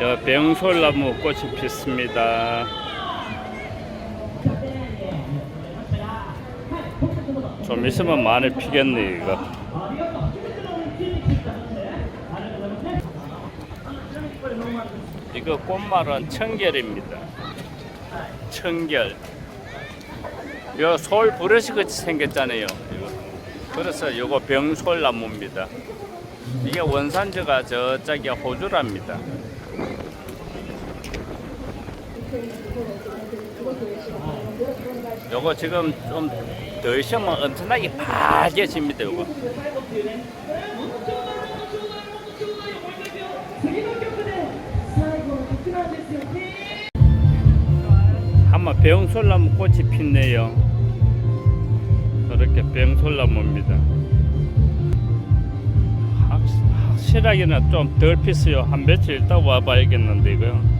여 병솔나무 꽃이 피습니다. 좀 있으면 많이 피겠네 이거. 이거 꽃말은 청결입니다. 청결. 요솔 브러쉬 같이 생겼잖아요. 이거. 그래서 요거 병솔나무입니다. 이게 원산지가 저쪽이 호주랍니다. 요거 지금 좀더 있으면 엄청나게 파개집니다. 요거. 한번 병솔나무 꽃이 핀네요. 저렇게 병솔나무입니다. 확- 확실하게는 좀 덜 피어요. 한 며칠 있다 와봐야겠는데 이거.